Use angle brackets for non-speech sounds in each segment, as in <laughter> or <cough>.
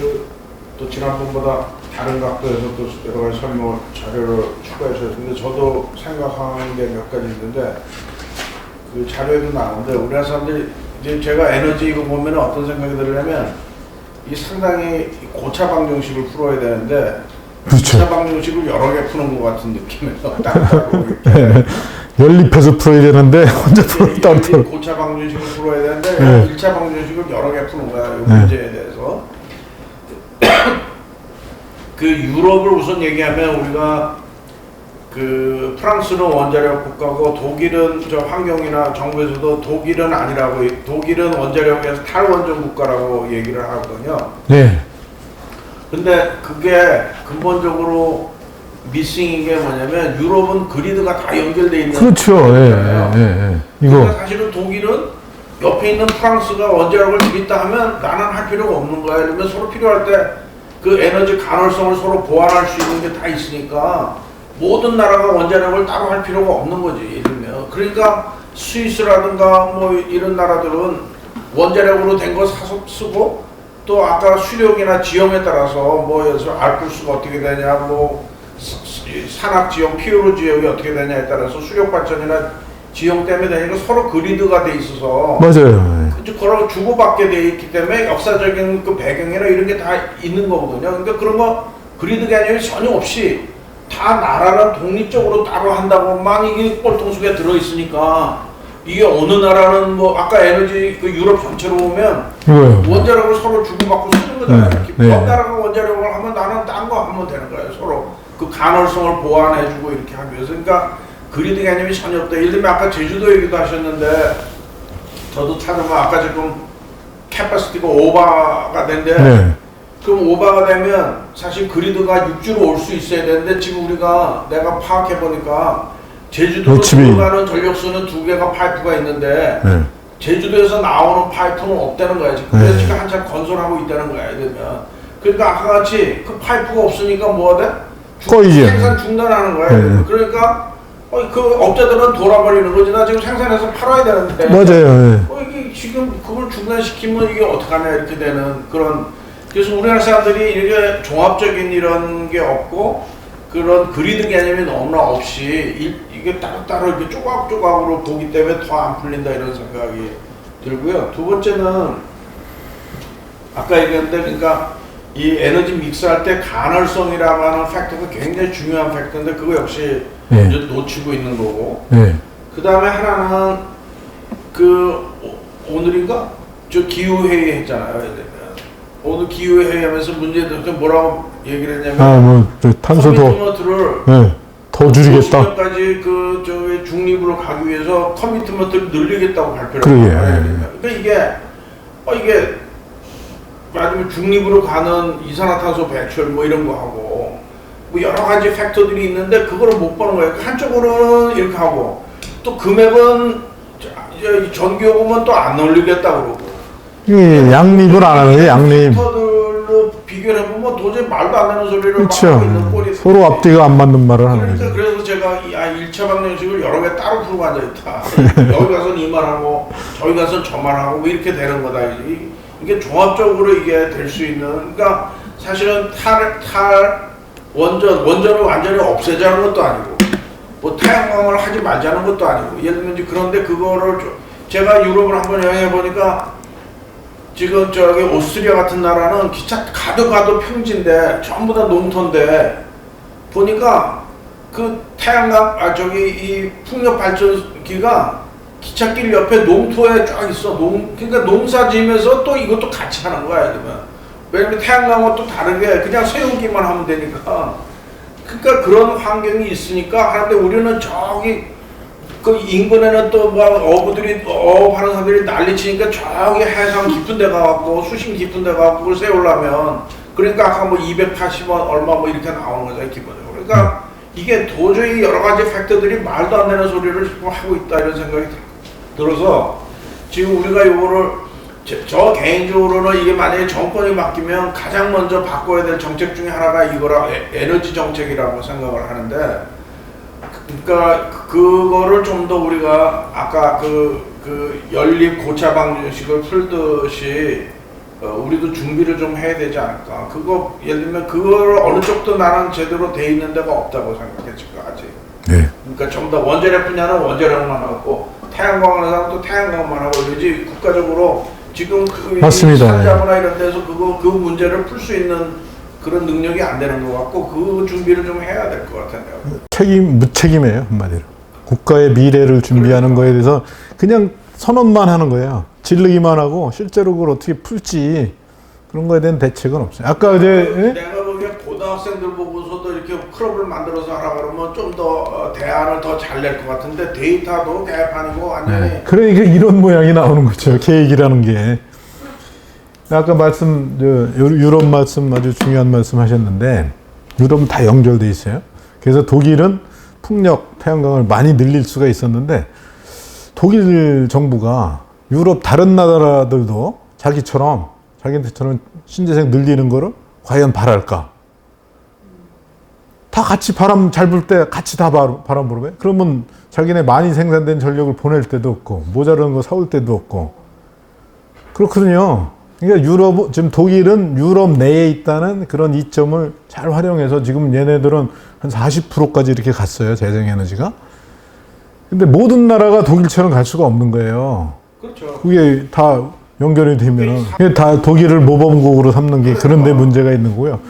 그 또 지난번보다 다른 각도에서 또 여러 가지 설명 자료를 추가해 주셨는데 저도 생각하는 게몇 가지 있는데 그 자료에도 나오는데 우리나라 사람들이 이제 제가 에너지 이거 보면 어떤 생각이 들냐면 이 상당히 고차 방정식을 풀어야 되는데 그렇죠. 고차 방정식을 여러 개 푸는 것 같은. <laughs> 딱딱하고 이렇게. 연립해서 풀어야 되는데 혼자 풀어 따로. 고차 방정식을 풀어야 되는데 네. 1차 방정식을 여러 개 푸는 거야. 이 네. 문제에 대해서. 그 유럽을 우선 얘기하면 우리가 그 프랑스는 원자력 국가고 독일은 저 환경이나 정부에서도 독일은 아니라고 독일은 원자력에서 탈원전 국가라고 얘기를 하거든요. 네. 근데 그게 근본적으로 미싱인 게 뭐냐면 유럽은 그리드가 다 연결돼 있는 그렇죠. 예. 예, 예, 예. 그러니까 이거 사실은 독일은 옆에 있는 프랑스가 원자력을 지겠다 하면 나는 할 필요가 없는 거야. 이러면 서로 필요할 때 그 에너지 간헐성을 서로 보완할 수 있는 게 다 있으니까 모든 나라가 원자력을 따로 할 필요가 없는 거지. 예를 들면. 그러니까 스위스라든가 뭐 이런 나라들은 원자력으로 된 거 사서 쓰고 또 아까 수력이나 지형에 따라서 뭐 들어서 알프스가 어떻게 되냐 뭐 산악 지형, 피오르 지형이 어떻게 되냐에 따라서 수력 발전이나 지형 때문에 되니까 서로 그리드가 돼 있어서 맞아요. 그걸 주고받게 돼 있기 때문에 역사적인 그 배경이나 이런 게 다 있는 거거든요. 그러니까 그런 거 그리드 개념이 전혀 없이 다 나라는 독립적으로 따로 한다고만 이게 꼴통속에 들어 있으니까 이게 어느 나라는 뭐 아까 에너지 그 유럽 전체로 보면 이거요. 원자력을 서로 주고받고 쓰는 거잖아요. 네, 네. 옆 나라가 원자력을 하면 나는 딴 거 하면 되는 거예요. 서로 그 간헐성을 보완해주고 이렇게 위해서. 그러니까 그리드 개념이 전혀 없다. 예를 들면 아까 제주도 얘기도 하셨는데 저도 찾아보면 아까 지금 캐파시티가 오버가 된대. 네. 그럼 오버가 되면 사실 그리드가 육지로 올 수 있어야 되는데 지금 우리가 내가 파악해 보니까 제주도로. 들어가는 전력수는 두 개가 파이프가 있는데 네. 제주도에서 나오는 파이프는 없다는 거야 지금. 그래서 네. 지금 한참 건설하고 있다는 거야 이러면. 그러니까 아까 같이 그 파이프가 없으니까 뭐가 돼? 중- 꺼이지. 생산 중단하는 거야. 네. 그러니까 어, 그 업자들은 돌아버리는 거지. 나 지금 생산해서 팔아야 되는데. 맞아요. 예. 어, 이게 지금 그걸 중단시키면 이게 어떡하냐 이렇게 되는 그런 그래서 우리나라 사람들이 이게 종합적인 이런 게 없고 그런 그리드 개념이 너무나 없이 일- 이게 따로따로 이렇게 조각조각으로 보기 때문에 더 안 풀린다 이런 생각이 들고요. 두 번째는 아까 얘기했는데 그러니까 이 에너지 믹스할 때 간헐성이라고 하는 팩터가 굉장히 중요한 팩터인데 그거 역시 예. 이제 놓치고 있는 거고 예. 그 다음에 하나는 그 오- 오늘인가 저 기후 회의 했잖아요. 오늘 기후 회의 하면서 문제들 그 뭐라고 얘기를 했냐면 아, 뭐, 저 탄소 더, 커미트먼트를 예. 더 줄이겠다. 50년까지 그 저기 중립으로 가기 위해서 커미트먼트를 늘리겠다고 발표를 그러게. 예. 그러니까 이게 어 이게 말하자면 중립으로 가는 이산화탄소 배출 뭐 이런 거 하고 뭐 여러 가지 팩터들이 있는데 그거를 못 보는 거예요. 한쪽으로는 이렇게 하고 또 금액은 저- 저 전기요금은 또 안 올리겠다 그러고 이 양립을 안 하는 거예요, 양립. 팩터들로 비교를 해보면 도저히 말도 안 되는 소리를 막 그렇죠. 하고 있는 꼴이 서로 앞뒤가 안 맞는 말을 하는 거죠. 그래서 제가 이 아, 1차 방정식을 여러 개 따로 풀고 앉아있다. <laughs> 여기 가서는 이 말 하고 저기 가서는 저 말 하고 뭐 이렇게 되는 거다. 이- 이게 종합적으로 이게 될 수 있는 그러니까 사실은 탈, 탈 원전, 원전을 완전히 없애자는 것도 아니고 뭐 태양광을 하지 말자는 것도 아니고 예를 들면 그런데 그거를 좀- 제가 유럽을 한번 여행해 보니까 지금 저기 오스트리아 같은 나라는 기차 가도 가도 평지인데 전부 다 농토인데 보니까 그 태양광 아 저기 이 풍력 발전기가 기찻길 옆에 농토에 쫙 있어. 농 그러니까 농사 지으면서 또 이것도 같이 하는 거야 그러면 왜냐면 태양광은 또 다르게 그냥 세우기만 하면 되니까. 그러니까 그런 환경이 있으니까 하는데 우리는 저기 그 인근에는 또 뭐 어부들이 어업하는 사람들이 난리치니까 저기 해상 깊은 데 가갖고 수심 깊은 데 가갖고 그걸 세우려면 그러니까 아까 뭐 280원 얼마 뭐 이렇게 나오는 거잖아요 기본적으로. 그러니까 이게 도저히 여러 가지 팩터들이 말도 안 되는 소리를 하고 있다 이런 생각이 들- 들어서 지금 우리가 요거를 저, 저 개인적으로는 이게 만약에 정권이 바뀌면 가장 먼저 바꿔야 될 정책 중에 하나가 이거라 에- 에너지 정책이라고 생각을 하는데 그러니까 그거를 좀 더 우리가 아까 그, 그 연립 고차 방정식을 풀듯이 어, 우리도 준비를 좀 해야 되지 않을까. 그거 예를 들면 그걸 어느 쪽도 나는 제대로 돼 있는 데가 없다고 생각해 지금 아직. 네. 그러니까 전부 다 원자력 분야는 원자력만 하고 태양광 하는 사람도 태양광만 하고 이러지 국가적으로 지금 그 맞습니다. 산자부나 이런 데서 그거 그 문제를 풀 수 있는 그런 능력이 안 되는 것 같고 그 준비를 좀 해야 될 것 같은데요. 책임 무책임해요 한마디로 국가의 미래를 준비하는 거에 대해서 그냥 선언만 하는 거예요 질르기만 하고 실제로 그걸 어떻게 풀지 그런 거에 대한 대책은 없어요 아까 어제 예? 내가 보기엔 고등학생들 이렇게 클럽을 만들어서 하라 그러면 좀 더 대안을 더 잘 낼 것 같은데 데이터도 개판이고 완전히 네. 그러니까 이런 모양이 나오는 거죠 계획이라는 게 아까 말씀 유- 유럽 말씀 아주 중요한 말씀 하셨는데 유럽은 다 연결돼 있어요 그래서 독일은 풍력 태양광을 많이 늘릴 수가 있었는데 독일 정부가 유럽 다른 나라들도 자기처럼 자기들처럼 신재생 늘리는 거를 과연 바랄까? 다 같이 바람 잘 불 때 같이 다 바람, 불어요? 그러면 자기네 많이 생산된 전력을 보낼 때도 없고 모자라는 거 사올 때도 없고 그렇거든요. 그러니까 유럽 지금 독일은 유럽 내에 있다는 그런 이점을 잘 활용해서 지금 얘네들은 한 40%까지 이렇게 갔어요 재생 에너지가. 근데 모든 나라가 독일처럼 갈 수가 없는 거예요. 그렇죠. 그게 다 연결이 되면은 다 독일을 모범국으로 삼는 게 그런 데 문제가 있는 거고요.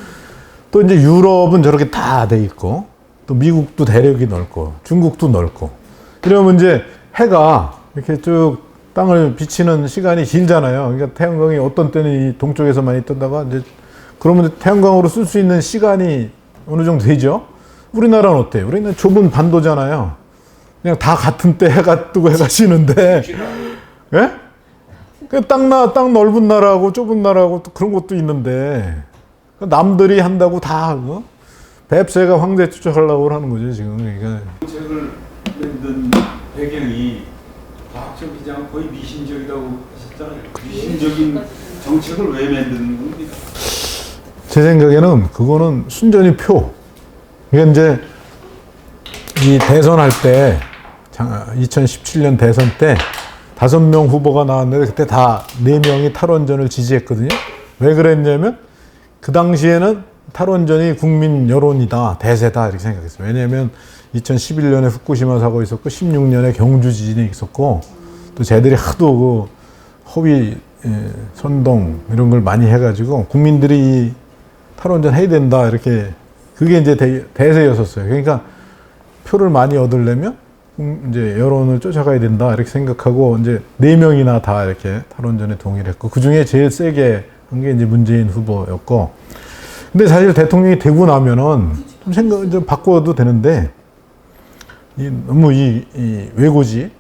또 이제 유럽은 저렇게 다 돼 있고 또 미국도 대륙이 넓고 중국도 넓고 이러면 이제 해가 이렇게 쭉 땅을 비치는 시간이 길잖아요. 그러니까 태양광이 어떤 때는 이 동쪽에서 많이 뜬다가 이제 그러면 태양광으로 쓸 수 있는 시간이 어느 정도 되죠. 우리나라는 어때요? 우리는 좁은 반도잖아요. 그냥 다 같은 때 해가 뜨고 해가 지는데 예? 그 땅, 나, 땅 넓은 나라하고 좁은 나라하고 또 그런 것도 있는데 그 남들이 한다고 다 어? 뱁새가 황제 추적하려고 하는 거죠 지금 그러니까 정책을 만든 배경이 과학적이지 않고 거의 미신적이라고 하셨잖아요. 미신적인 정책을 왜 만드는 겁니까? 제 생각에는 그거는 순전히 표 이게 이제 이 대선 할 때 2017년 대선 때 다섯 명 후보가 나왔는데 그때 다 네 명이 탈원전을 지지했거든요. 왜 그랬냐면 그 당시에는 탈원전이 국민 여론이다, 대세다 이렇게 생각했어요. 왜냐하면 2011년에 후쿠시마 사고 있었고 16년에 경주 지진이 있었고 또 쟤들이 하도 그 허위 예, 선동 이런 걸 많이 해가지고 국민들이 이 탈원전 해야 된다 이렇게 그게 이제 대, 대세였었어요. 그러니까 표를 많이 얻으려면 음, 이제 여론을 쫓아가야 된다 이렇게 생각하고 이제 네 명이나 다 이렇게 탈원전에 동의를 했고 그 중에 제일 세게 한게 이제 문재인 후보였고 근데 사실 대통령이 되고 나면은 좀 생각 좀 바꿔도 되는데 이 너무 이, 이 외고지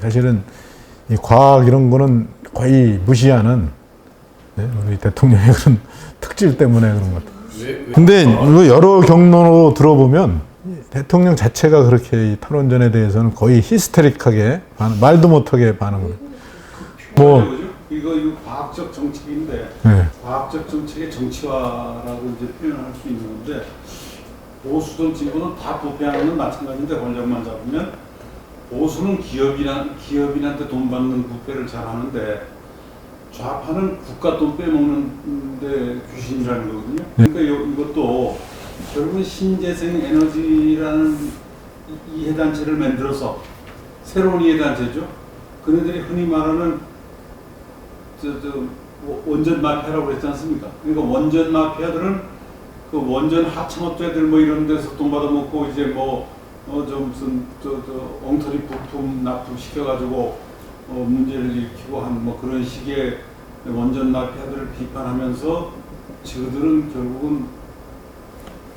사실은 이 과학 이런 거는 거의 무시하는 네, 우리 대통령의 <laughs> 그런 특질 때문에 그런 것 같아요. 근데 이거 여러 경로로 들어보면 이 대통령 자체가 그렇게 이 탈원전에 대해서는 거의 히스테릭하게 반응, 말도 못하게 반응을. 뭐? 이거 이거 과학적 정책인데 네. 과학적 정책의 정치화라고 이제 표현할 수 있는 건데 보수든 진보든 다 부패하는 건 마찬가지인데 권력만 잡으면 보수는 기업이나 기업인한테 돈 받는 부패를 잘하는데 좌파는 국가 돈 빼먹는데 귀신이라는 거거든요. 그러니까 요, 이것도 결국은 신재생 에너지라는 이- 이해단체를 만들어서 새로운 이해단체죠. 그네들이 흔히 말하는 저, 저, 뭐 원전 마피아라고 그랬지 않습니까? 그러니까 원전 마피아들은 그 원전 하청업자들 뭐 이런 데서 돈 받아먹고 이제 뭐, 어, 저 무슨, 저, 저, 엉터리 부품 납품 시켜가지고, 어, 문제를 일으키고 한 뭐 그런 식의 원전 마피아들을 비판하면서 저들은 결국은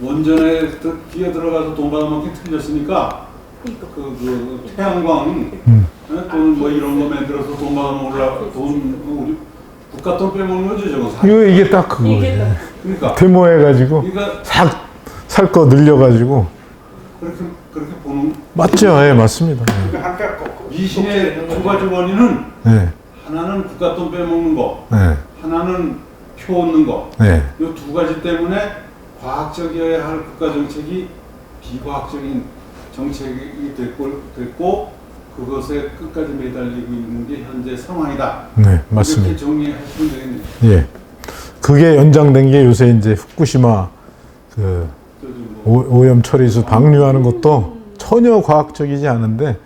원전에 들- 기어 들어가서 돈 받아먹기 틀렸으니까 그, 그 태양광 음. 어, 또는 뭐 이런 거 만들어서 돈 받아먹으려고 돈 우리 국가 돈 빼먹는 거죠 저거 사- 이거 이게 딱 그거예요. 그러니까 데모 해가지고 그러니까 살 거 늘려가지고 그렇게 그렇게 보는 맞죠? 예, 맞습니다. 예. 그 미신의 두 가지 원인은 네, 하나는 국가 돈 빼먹는 거 네, 하나는 표 얻는 거 네, 이 두 가지 때문에 과학적이어야 할 국가 정책이 비과학적인 정책이 됐고, 됐고 그것에 끝까지 매달리고 있는 게 현재 상황이다. 네, 맞습니다. 이렇게 정리하시면 되겠네요. 예. 그게 연장된 게 요새 이제 후쿠시마 그뭐 오- 오염 처리수 방류하는 것도 전혀 과학적이지 않은데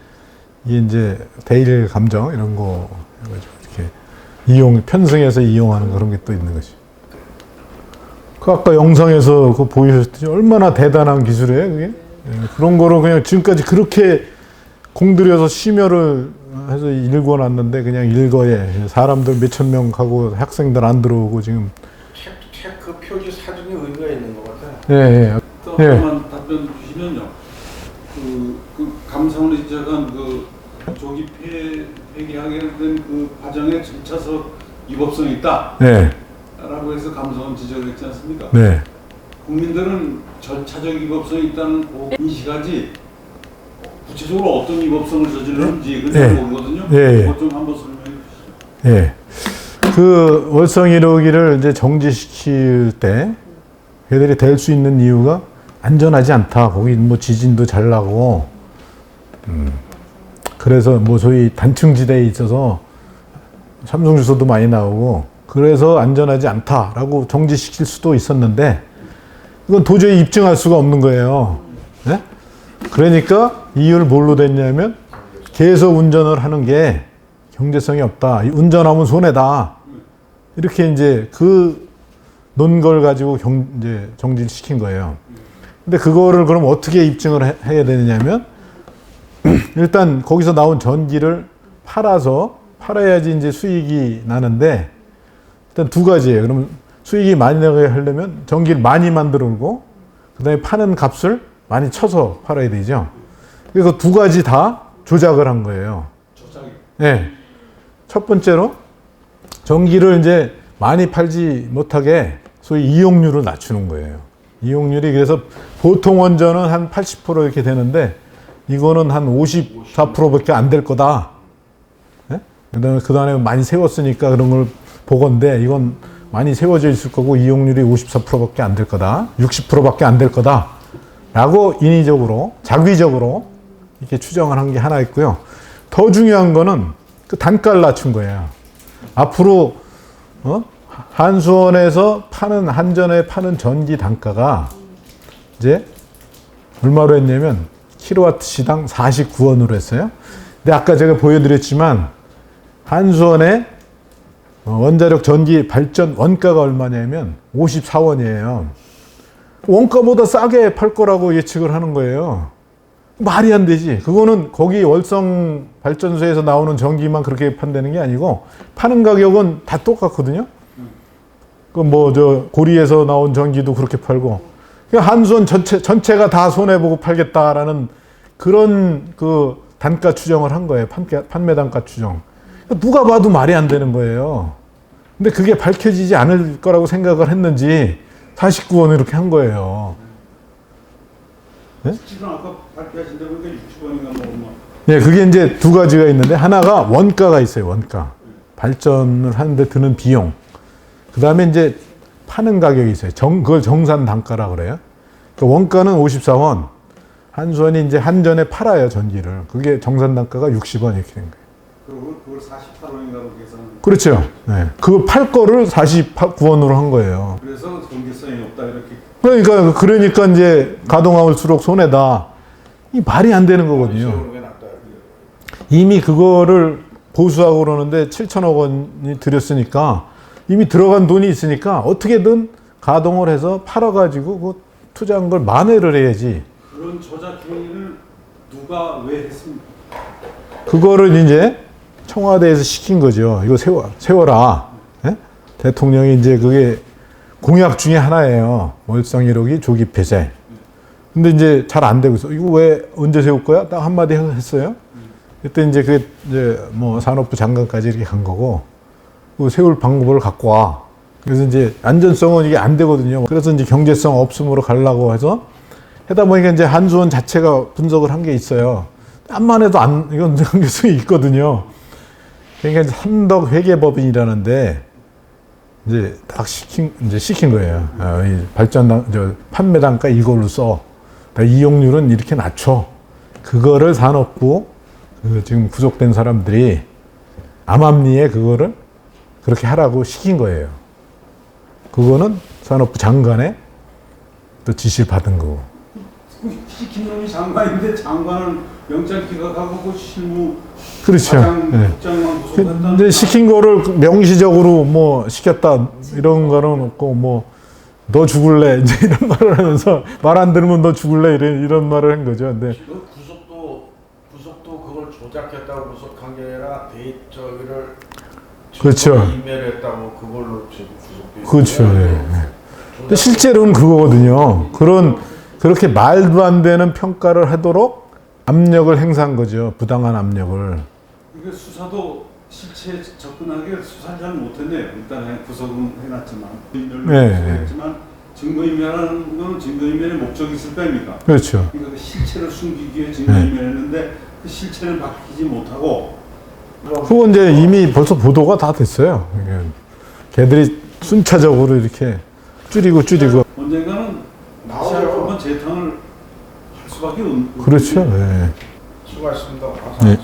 이게 이제 대일 감정 이런 거 해가지고 이렇게 이용 편승해서 이용하는 그런 게 또 있는 거지. 그 아까 영상에서 그 보이셨듯이 얼마나 대단한 기술이에요 그게 예, 그런 거를 그냥 지금까지 그렇게 공들여서 심혈을 해서 읽어놨는데 그냥 읽어에 사람들 몇천 명 가고 학생들 안 들어오고 지금 책, 책 그 표지 사진이 의미가 있는 것 같아요. 예, 예. 또 예. 하나만 답변 주시면요. 그, 그 감사원이 지적한 그 조기 폐, 폐기하게 된그 과정에 점차서 위법성이 있다. 네, 라고 해서 감사원 지적했지 않습니까? 네. 국민들은 절차적 위법성이 있다는 거 인식하지 구체적으로 어떤 위법성을 저지르는지 그걸 잘 예. 모르거든요. 예, 예. 그것 좀 한번 설명해 주시죠. 예. 그 월성 1호기를 이제 정지시킬 때 걔들이 될 수 있는 이유가 안전하지 않다. 거기 뭐 지진도 잘 나고, 음, 그래서 뭐 소위 단층지대에 있어서 삼성 주소도 많이 나오고, 그래서 안전하지 않다라고 정지시킬 수도 있었는데, 이건 도저히 입증할 수가 없는 거예요. 예? 그러니까 이유를 뭘로 됐냐면, 계속 운전을 하는 게 경제성이 없다. 이 운전하면 손해다. 이렇게 이제 그 논걸 가지고 경, 이제 정지를 시킨 거예요. 근데 그거를 그럼 어떻게 입증을 해, 해야 되느냐면 <clears throat> 일단 거기서 나온 전기를 팔아서 팔아야지 이제 수익이 나는데 일단 두 가지예요. 그럼 수익이 많이 나게 하려면 전기를 많이 만들고 그다음에 파는 값을 많이 쳐서 팔아야 되죠. 그래서 두 가지 다 조작을 한 거예요. 네. 첫 번째로 전기를 이제 많이 팔지 못하게 소위 이용률을 낮추는 거예요. 이용률이 그래서 보통 원전은 한 80% 이렇게 되는데 이거는 한 54%밖에 안 될 거다. 예? 그다음에 그 다음에 많이 세웠으니까 그런 걸 보건데 이건 많이 세워져 있을 거고 이용률이 54%밖에 안 될 거다. 60%밖에 안 될 거다. 라고 인위적으로 자기적으로 이렇게 추정을 한 게 하나 있고요. 더 중요한 거는 그 단가를 낮춘 거예요. 앞으로 어? 한수원에서 파는 한전에 파는 전기 단가가 이제 얼마로 했냐면 킬로와트 시당 49원으로 했어요. 근데 아까 제가 보여드렸지만 한수원의 어, 원자력 전기 발전 원가가 얼마냐면 54원이에요. 원가보다 싸게 팔 거라고 예측을 하는 거예요. 말이 안 되지. 그거는 거기 월성 발전소에서 나오는 전기만 그렇게 판다는 게 아니고 파는 가격은 다 똑같거든요. 그 뭐 저 고리에서 나온 전기도 그렇게 팔고 그러니까 한수원 전체 전체가 다 손해 보고 팔겠다라는 그런 그 단가 추정을 한 거예요. 판매, 판매 단가 추정. 그러니까 누가 봐도 말이 안 되는 거예요. 근데 그게 밝혀지지 않을 거라고 생각을 했는지 49원 이렇게 한 거예요. 보니까 60원인가 뭐 예, 그게 이제 두 가지가 있는데 하나가 원가가 있어요. 원가. 발전을 하는데 드는 비용. 그 다음에 이제 파는 가격이 있어요. 정, 그걸 정산 단가라 그래요. 그 원가는 54원. 한수원이 이제 한전에 팔아요, 전기를. 그게 정산 단가가 60원 이렇게 된 거예요. 그걸 48원인가로 계산한 그렇죠. 네. 그거 팔 거를 49원으로 한 거예요. 그래서 경제성이 없다 이렇게 그러니까, 그러니까 이제 가동할수록 손해다. 이 말이 안 되는 거거든요. 이미 그거를 보수하고 그러는데 7천억 원이 들였으니까 이미 들어간 돈이 있으니까 어떻게든 가동을 해서 팔아가지고 그 투자한 걸 만회를 해야지. 그런 저작 행위를 누가 왜 했습니까? 그거를 이제 청와대에서 시킨 거죠. 이거 세워, 세워라. 예? 대통령이 이제 그게 공약 중에 하나예요. 월성 1호기 조기 폐쇄. 근데 이제 잘 안 되고 있어. 이거 왜 언제 세울 거야? 딱 한마디 했어요. 그때 이제 그게 이제 뭐 산업부 장관까지 이렇게 간 거고, 그 세울 방법을 갖고 와. 그래서 이제 안전성은 이게 안 되거든요. 그래서 이제 경제성 없음으로 가려고 해서 하다 보니까 이제 한수원 자체가 분석을 한 게 있어요. 암만 해도 안, 이건 <laughs> 경제성이 있거든요. 그러니까 삼덕 회계법인이라는데 이제 딱 시킨, 이제 시킨 거예요. 아, 이 발전, 단- 저, 판매 단가 이걸로 써. 그러니까 이용률은 이렇게 낮춰. 그거를 산업부 그 지금 구속된 사람들이 암암리에 그거를 그렇게 하라고 시킨 거예요. 그거는 산업부 장관의 또 지시를 받은 거고. 그 시킨 놈이 장관인데 장관은 영장 기각하고 그 실무 그렇죠. 예. 구속했다는 근데 시킨 거를 명시적으로 뭐 시켰다 이런 거는 없고 뭐 너 죽을래 이제 <laughs> 이런 말을 하면서 말 안 들으면 너 죽을래 이런 이런 말을 한 거죠. 근데 그 구속도 구속도 그걸 조작했다고 구속한 게 아니라 데이터 저기를 그렇죠. 이메일했다고 그걸로 지금 구속돼. 그렇죠. 예. 근데 실제로는 그거거든요. 그런 그렇게 말도 안 되는 평가를 하도록 압력을 행사한 거죠. 부당한 압력을. 이게 수사도 실체에 접근하게 수사를 잘 못했네요. 일단 구속은 해놨지만 인멸로 네, 구속했지만 증거인멸하는 거는 증거인멸의 목적이 있을 거 아닙니까? 그렇죠. 그러니까 그 실체를 숨기기 위해 네. 증거인멸했는데 그 실체는 밝히지 못하고 그거 이제 이미 벌써 보도가 다 됐어요. 걔들이 순차적으로 이렇게 줄이고 줄이고. 언젠가는 다시 나와요. 한번 재탕을 할 수밖에 없는 그렇죠. 예. 수고하셨습니다. 네.